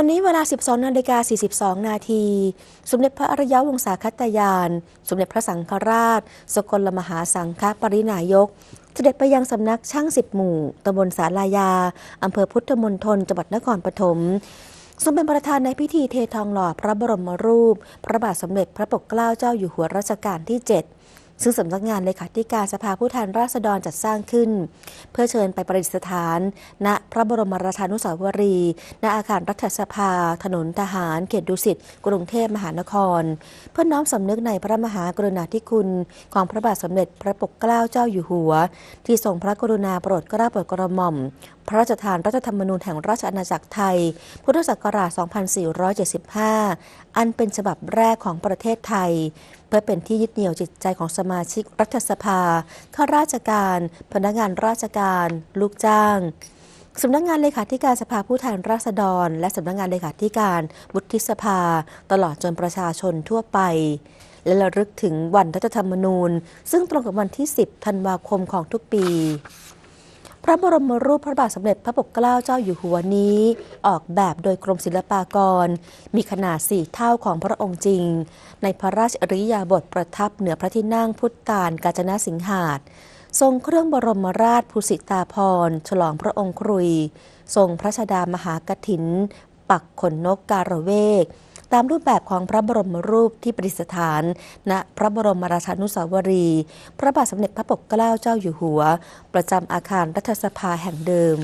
วันนี้เวลา 12 นาฬิกา 42 นาที สมเด็จพระอริยวงศาคัตยาน สมเด็จพระสังฆราช สกลมหาสังฆปรินายก เสด็จไปยังสำนักช่างสิบหมู่ตำบลสาลายา อำเภอพุทธมณฑลจังหวัดนครปฐมทรงเป็นประธานในพิธีเททองหล่อพระบรมรูป พระบาทสมเด็จพระปกเกล้าเจ้าอยู่หัวรัชกาลที่ 7 ซึ่งสำนักงานเลขาธิการสภาผู้แทนราษฎรจัดสร้างขึ้น เพื่อเชิญไปประดิษฐาน ณพระบรมราชานุสาวรีย์ณอาคารรัฐสภา ถนนทหาร เขตดุสิตกรุงเทพมหานคร เพื่อน้อมสำนึกในพระมหากรุณาธิคุณของพระบาทสมเด็จพระปกเกล้าเจ้าอยู่หัว ที่ทรงพระกรุณาโปรดเกล้าโปรดกระหม่อม พระราชทานรัฐธรรมนูญแห่งราชอาณาจักรไทย พุทธศักราช 2475 อันเป็นฉบับแรกของประเทศไทยเพื่อเป็นที่ยึดเหนี่ยวจิตใจของสมาชิกรัฐสภา ข้าราชการ พนักงานราชการ ลูกจ้างสำนักงานเลขาธิการสภาผู้แทนราษฎร และสำนักงานเลขาธิการวุฒิสภา ตลอดจนประชาชนทั่วไป และระลึกถึงวันรัฐธรรมนูญ ซึ่งตรงกับวันที่ 10 ธันวาคมของทุกปี ระบรมรูปพระบาทสมเด็จพระปกเกล้าเจ้าอยู่หัวนี้ ออกแบบโดยกรมศิลปากร มีขนาดสี่เท่าของพระองค์จริง ในพระราชอริยาบทประทับเหนือพระที่นั่งพุทธาลกาญจนาสิงหาดทรงเครื่องบรมราชภูสิตาพร ฉลองพระองค์ครุย ทรงพระชดามหากถิน ปักขนนกการะเวก ตามรูปแบบของพระบรมรูปที่ประดิษฐาน ณพระบรมราชานุสาวรีย์พระบาทสมเด็จพระปกเกล้าเจ้าอยู่หัว ประจำอาคารรัฐสภาแห่งเดิม